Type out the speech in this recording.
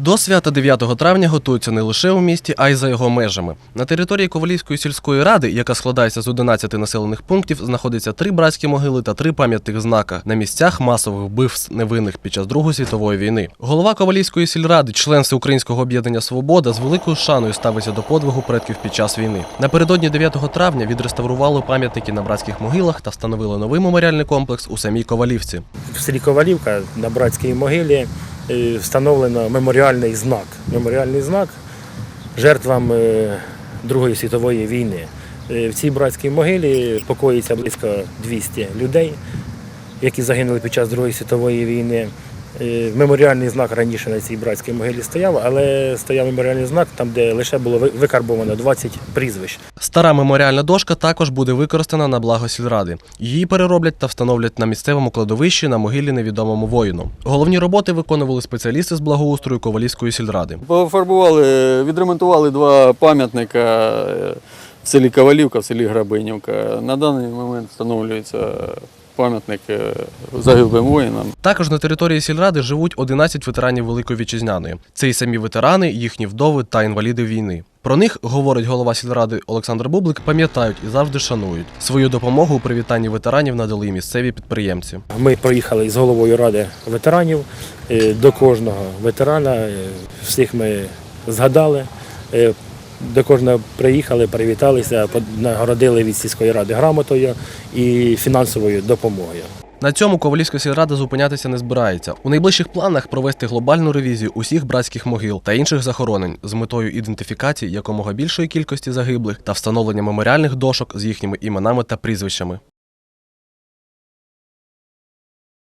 До свята 9 травня готуються не лише у місті, а й за його межами. На території Ковалівської сільської ради, яка складається з 11 населених пунктів, знаходяться три братські могили та три пам'ятних знака на місцях масових вбивств невинних під час Другої світової війни. Голова Ковалівської сільради, член Всеукраїнського об'єднання Свобода, з великою шаною ставиться до подвигу предків під час війни. Напередодні 9 травня відреставрували пам'ятники на братських могилах та встановили новий меморіальний комплекс у самій Ковалівці. В селі Ковалівка на братській могилі встановлено меморіальний знак. Меморіальний знак жертвам е, Другої світової війни. Е, В цій братській могилі покоїться близько 200 людей, які загинули під час Другої світової війни. Е, Меморіальний знак раніше на цій братській могилі стояв, але стояв меморіальний знак там, де лише було викарбовано 20 прізвищ. Стара меморіальна дошка також буде використана на благо сільради. Її перероблять та встановлять на місцевому кладовищі на могилі невідомому воїну. Головні роботи виконували спеціалісти з благоустрою Ковалівської сільради. Пофарбували, відремонтували два пам'ятника е, в селі Ковалівка, в селі Грабинівка. На даний момент встановлюється пам'ятник е, загиблим воїнам. Також на території сільради живуть 11 ветеранів Великої Вітчизняної. Це й самі ветерани, їхні вдови та інваліди війни. Про них, говорить голова сільради Олександр Бублик, пам'ятають і завжди шанують. Свою допомогу у привітанні ветеранів надали місцеві підприємці. Ми проїхали з головою ради ветеранів е, до кожного ветерана. е, Всіх ми згадали. До кожного приїхали, привіталися, нагородили від сільської ради грамотою і фінансовою допомогою. На цьому Ковалівська сільрада зупинятися не збирається. У найближчих планах провести глобальну ревізію усіх братських могил та інших захоронень з метою ідентифікації якомога більшої кількості загиблих та встановлення меморіальних дошок з їхніми іменами та прізвищами.